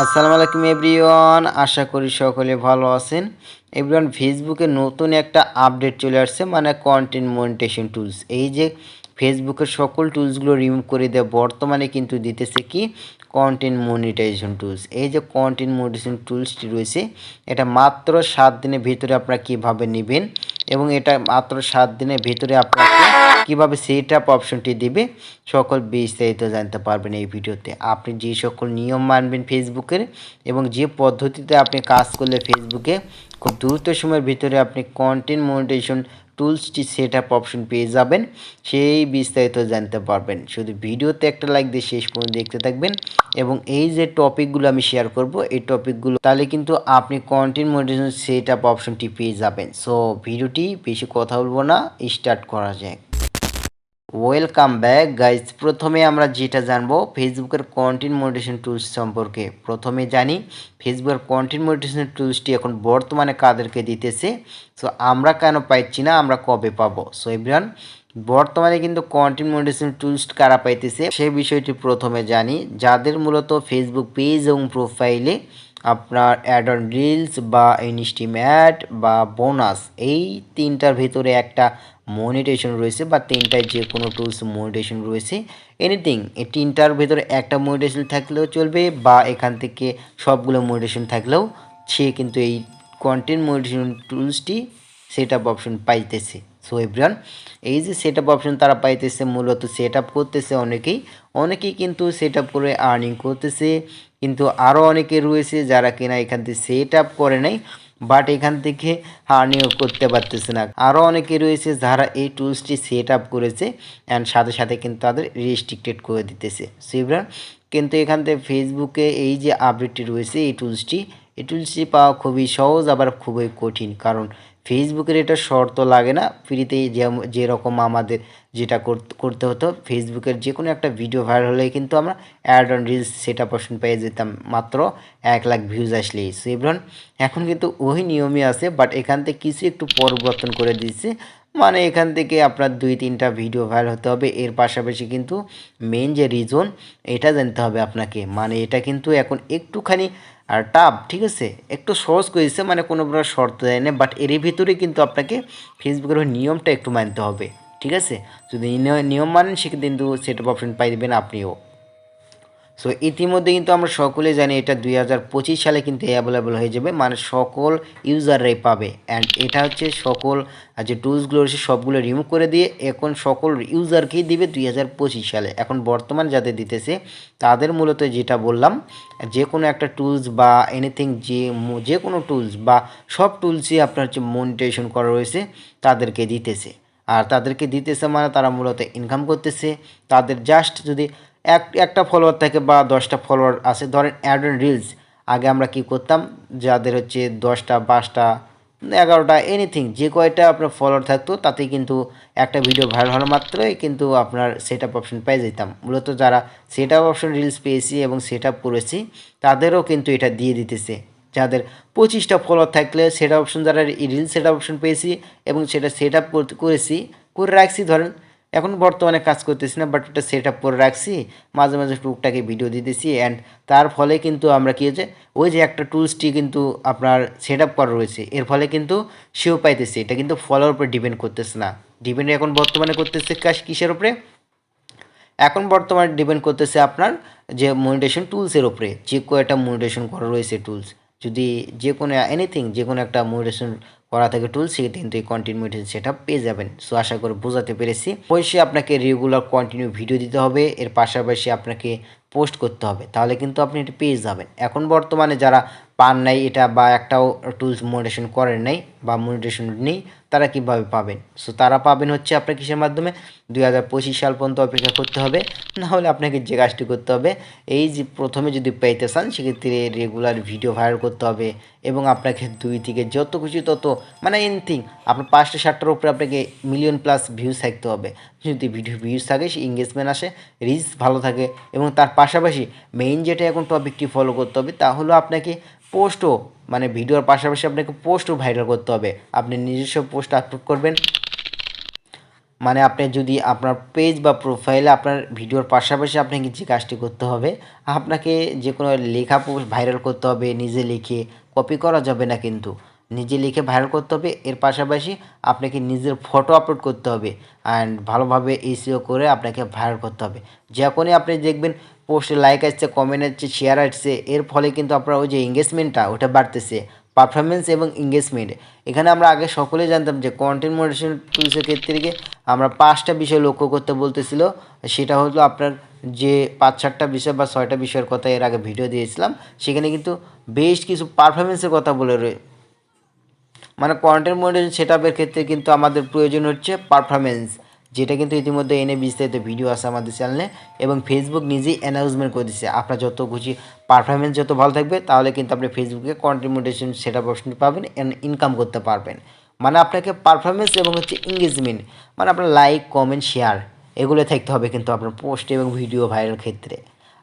আসসালামু আলাইকুম এভরিওয়ান, আশা করি সকলে ভালো আছেন। এভরিওয়ান, ফেসবুকে নতুন একটা আপডেট চলে আসছে মানে কন্টেন্ট মনিটেশন টুলস এই যে ফেসবুকের সকল টুলসগুলো রিমুভ করে দেয়, বর্তমানে কিন্তু দিতেছে কি? কন্টেন্ট মনিটাইজেশন টুলস এই যে কন্টেন্ট মনিটাইজেশন টুলসটি রয়েছে, এটা মাত্র সাত দিনের ভিতরে আপনারা কীভাবে নেবেন? এবং এটা মাত্র সাত দিনের ভিতরে আপনাকে কীভাবে সেট আপ অপশনটি দিবে, সকল বিস্তারিত জানতে পারবেন এই ভিডিওতে। আপনি যে সকল নিয়ম মানবেন ফেসবুকের এবং যে পদ্ধতিতে আপনি কাজ করলে ফেসবুকে খুব দ্রুত সময়ের ভিতরে আপনি কন্টেন্ট মনিটেশন টুলসটি সেট আপ অপশন পেয়ে যাবেন, সেই বিস্তারিত জানতে পারবেন। শুধু ভিডিওতে একটা লাইক দিয়ে শেষ পর্যন্ত দেখতে থাকবেন এবং এই যে টপিকগুলো আমি শেয়ার করব, এই টপিকগুলো তাহলে কিন্তু আপনি কন্টেন্ট মনিটেশন সেট আপ অপশনটি পেয়ে যাবেন। সো ভিডিওটি বেশি কথা বলব না স্টার্ট করা যায় ওয়েলকাম ব্যাক গাইজ প্রথমে আমরা যেটা জানব ফেসবুকের কন্টেন্ট মনিটেশন টুলস সম্পর্কে। প্রথমে জানি ফেসবুকের কন্টেন্ট মনিটেশন টুলসটি এখন বর্তমানে কাদেরকে দিতেছে? সো আমরা কেন পাইছি না, আমরা কবে পাবো? সো এভরিওয়ান বর্তমানে কিন্তু কন্টেন্ট মনিটেশন টুলস কারা পাইতেছে সেই বিষয়টি প্রথমে জানি। যাদের মূলত ফেসবুক পেজ এবং প্রোফাইলে আপনার অ্যাড অন রিলস বা ইনস্টিম অ্যাড বা বোনাস এই তিনটার ভেতরে একটা মনিটেশন রয়েছে বা তিনটায় যে কোনো টুলস মনিটেশন রয়েছে এনিথিং এই তিনটার ভিতরে একটা মনিটেশন থাকলেও চলবে বা এখান থেকে সবগুলো মনিটেশন থাকলেও, সে কিন্তু এই কন্টেন্ট মনিটেশন টুলসটি সেট আপ অপশন পাইতেছে। সো এভরিওয়ান এই যে সেট আপ অপশন তারা পাইতেছে, মূলত সেট আপ করতেছে অনেকেই। অনেকেই কিন্তু সেট আপ করে আর্নিং করতেছে। কিন্তু আরও অনেকে রয়েছে যারা কিনা এখান থেকে সেট আপ করে নাই বাট এখান থেকে আর্নিংও করতে পারতেছে না। আরও অনেকে রয়েছে যারা এই টুলসটি সেট আপ করেছে অ্যান্ড সাথে সাথে কিন্তু তাদের রেস্ট্রিক্টেড করে দিতেছে। সেভরান কিন্তু এখান থেকে ফেসবুকে এই যে আপডেটটি রয়েছে, এই টুলসটি এই টুলসটি পাওয়া খুবই সহজ, আবার খুবই কঠিন। কারণ ফেসবুকের এটা শর্ত লাগে না ফ্রিতে যেরকম আমাদের যেটা করতে হতো ফেসবুকের যে কোনো একটা ভিডিও ভাইরাল হলে কিন্তু আমরা অ্যাড অন রিলস সেটা পছন্দ পেয়ে যেতাম। মাত্র এক লাখ ভিউজ আসলেই। সেভরন এখন কিন্তু ওই নিয়মই আছে বাট এখান থেকে কিছু একটু পরিবর্তন করে দিচ্ছে। মানে এখান থেকে আপনার দুই তিনটা ভিডিও ভাইরাল হতে হবে। এর পাশাপাশি কিন্তু মেন যে রিজন এটা জানতে হবে আপনাকে। মানে এটা কিন্তু এখন একটুখানি আর টাপ ঠিক আছে? একটু সহজ করেছে মানে কোনো প্রকার শর্ত দেয় না বাট এরই ভিতরে কিন্তু আপনাকে ফেসবুকের নিয়মটা একটু মানতে হবে, ঠিক আছে? যদি নিয়ম মানেন, সেক্ষেত্রে কিন্তু সেট অপশন পাই দেবেন আপনিও। সো ইতিমধ্যে কিন্তু আমরা সকলে জানি এটা দুই হাজার পঁচিশ সালে কিন্তু অ্যাভেলেবল হয়ে যাবে। মানে সকল ইউজাররাই পাবে। অ্যান্ড এটা হচ্ছে সকল যে টুলসগুলো রয়েছে সবগুলো রিমুভ করে দিয়ে এখন সকল ইউজারকেই দিবে দুই হাজার পঁচিশ সালে। এখন বর্তমান যাদের দিতেছে, তাদের মূলত যেটা বললাম, যে কোনো একটা টুলস বা এনিথিং যে যে কোনো টুলস বা সব টুলসই আপনার হচ্ছে মনিটেশন করা রয়েছে, তাদেরকে দিতেছে। আর তাদেরকে দিতেছে মানে তারা মূলত ইনকাম করতেছে। তাদের জাস্ট যদি এক, একটা ফলোয়ার থাকে বা দশটা ফলোয়ার আছে। ধরেন অ্যাড রিলস আগে আমরা কি করতাম? যাদের হচ্ছে দশটা, পাঁচটা, এগারোটা এনিথিং যে কয়টা আপনার ফলোয়ার থাকতো, তাতেই কিন্তু একটা ভিডিও ভাইরাল হওয়ার মাত্রই কিন্তু আপনার সেট আপ অপশন পেয়ে যেতাম। মূলত যারা সেট আপ অপশন রিলস পেয়েছি এবং সেট আপ করেছি, তাদেরও কিন্তু এটা দিয়ে দিতেছে। যাদের পঁচিশটা ফলোয়ার থাকলে সেট অপশন যারা রিলস সেট অপশন পেয়েছি এবং সেটা সেট আপ করেছি, করে রাখছি, ধরেন এখন বর্তমানে কাজ করতেছি না বাট ওটা সেট আপ করে রাখছি। মাঝে মাঝে টুকটাকে ভিডিও দিতেছি অ্যান্ড তার ফলে কিন্তু আমরা কী হচ্ছে ওই যে একটা টুলসটি কিন্তু আপনার সেট আপ করা রয়েছে, এর ফলে কিন্তু সেও পাইতেছে। এটা কিন্তু ফলোর উপরে ডিপেন্ড করতেছে না। ডিপেন্ড এখন বর্তমানে করতেছে কাজ কিসের উপরে? এখন বর্তমানে ডিপেন্ড করতেছে আপনার যে মনিটেশন টুলসের উপরে। যে কয়েকটা মনিটেশন করা রয়েছে টুলস যদি যে কোনো এনিথিং যে কোনো একটা মনিটেশন করা থেকে টুল সেক্ষেত্রে কিন্তু এই কন্টিনিউটি সেটা পেয়ে যাবেন। সো আশা করে বোঝাতে পেরেছি। অবশ্যই আপনাকে রেগুলার কন্টিনিউ ভিডিও দিতে হবে, এর পাশাপাশি আপনাকে পোস্ট করতে হবে, তাহলে কিন্তু আপনি এটা পেয়ে যাবেন। এখন বর্তমানে যারা পান নাই, এটা বা একটাও টুলস মোডেশন করেন নাই বা মনিটেশন নেই, তারা কীভাবে পাবেন? সো তারা পাবেন হচ্ছে আপনার কিসের মাধ্যমে? দুই হাজার পঁচিশ সাল পর্যন্ত অপেক্ষা করতে হবে। না হলে আপনাকে যে কাজটি করতে হবে, এই যে প্রথমে যদি পাইতে চান, সেক্ষেত্রে রেগুলার ভিডিও ভাইরাল করতে হবে এবং আপনাকে দুই থেকে যত খুশি তত মানে এনিথিং আপনার পাঁচটা সাতটার উপরে আপনাকে মিলিয়ন প্লাস ভিউজ থাকতে হবে। যদি ভিডিও ভিউজ থাকে সে এঙ্গেজমেন্ট আসে রিচ ভালো থাকে এবং তার পাশাপাশি মেইন যেটা এখন টপিকটি ফলো করতে হবে, তা হলো আপনাকে পোস্টও মানে ভিডিওর পাশাপাশি আপনাকে পোস্টও ভাইরাল করতে হবে। আপনি নিজস্ব পোস্ট আপলোড করবেন। মানে আপনি যদি আপনার পেজ বা প্রোফাইলে আপনার ভিডিওর পাশাপাশি আপনাকে যে কাজটি করতে হবে, আপনাকে যে কোনো লেখা পোস্ট ভাইরাল করতে হবে, নিজে লিখে কপি করা যাবে না কিন্তু। নিজে লিখে ভাইরাল করতে হবে, এর পাশাপাশি আপনাকে নিজের ফটো আপলোড করতে হবে। অ্যান্ড ভালোভাবে এসিও করে আপনাকে ভাইরাল করতে হবে। যখনই আপনি দেখবেন পোস্টে লাইক আসছে কমেন্ট আসছে শেয়ার আসছে, এর ফলে কিন্তু আপনার ওই যে এঙ্গেজমেন্টটা ওটা বাড়তেছে। পারফরমেন্স এবং এঙ্গেজমেন্ট এখানে আমরা আগে সকলেই জানতাম যে কন্টেন্ট মডারেশন টুলসের ক্ষেত্রে আমরা পাঁচটা বিষয় লক্ষ্য করতে বলতেছিল। সেটা হলো আপনার যে পাঁচ চারটা বিষয় বা ছয়টা বিষয়ের কথা এর আগে ভিডিও দিয়েছিলাম, সেখানে কিন্তু বেশ কিছু পারফরমেন্সের কথা বলে রয়ে মানে কন্টেন্ট মডেল সেট আপের ক্ষেত্রে কিন্তু আমাদের প্রয়োজন হচ্ছে পারফরমেন্স যেটা কিন্তু ইতিমধ্যে এনে বিস্তারিত ভিডিও আছে আমাদের চ্যানেলে এবং ফেসবুক নিজেই অ্যানাউন্সমেন্ট করে দিচ্ছে আপনার যত খুশি পারফরমেন্স যত ভালো থাকবে, তাহলে কিন্তু আপনি ফেসবুকে content monetization set up option পাবেন ইনকাম করতে পারবেন। মানে আপনাকে পারফরমেন্স এবং হচ্ছে এঙ্গেজমেন্ট মানে আপনার লাইক কমেন্ট শেয়ার এগুলো থাকতে হবে কিন্তু আপনার পোস্ট এবং ভিডিও ভাইরাল ক্ষেত্রে।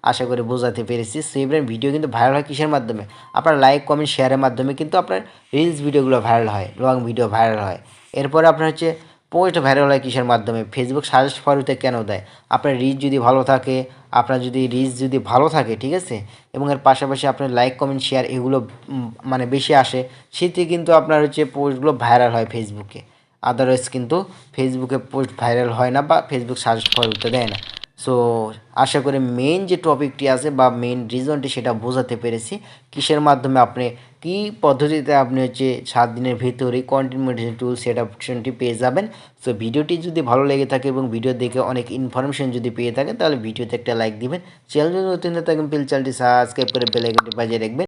আশা করি বোঝাতে পেরেছি। সেভরেন ভিডিও কিন্তু ভাইরাল হয় কিসের মাধ্যমে? আপনার লাইক কমেন্ট শেয়ারের মাধ্যমে কিন্তু আপনার রিলস ভিডিওগুলো ভাইরাল হয় লং ভিডিও ভাইরাল হয়। এরপরে আপনার হচ্ছে পোস্ট ভাইরাল হয় কিসের মাধ্যমে? ফেসবুক সাজেস্ট ফরুতে কেন দেয়? আপনার রিচ যদি ভালো থাকে, আপনার যদি রিচ যদি ভালো থাকে, ঠিক আছে? এবং এর পাশাপাশি আপনার লাইক কমেন্ট শেয়ার এগুলো মানে বেশি আসে সেটি কিন্তু আপনার হচ্ছে পোস্টগুলো ভাইরাল হয় ফেসবুকে আদারওয়াইজ কিন্তু ফেসবুকে পোস্ট ভাইরাল হয় না বা ফেসবুক সাজেস্ট ফরুতে দেয় না। সো আশা করি মেন যে টপিকটি আছে বা মেন রিজনটি সেটা বোঝাতে পেরেছি। কিসের মাধ্যমে আপনি, কী পদ্ধতিতে আপনি হচ্ছে সাত দিনের ভিতরেই কন্টেন্ট টুল সেট অপশনটি পেয়ে যাবেন। সো ভিডিওটি যদি ভালো লেগে থাকে এবং ভিডিও দেখে অনেক ইনফরমেশন যদি পেয়ে থাকেন, তাহলে ভিডিওতে একটা লাইক দিবেন। চ্যানেল নতুন থাকবেন প্লিজ চ্যানেলটি সাবস্ক্রাইব করে বেলাইকনটি বাজিয়ে রাখবেন।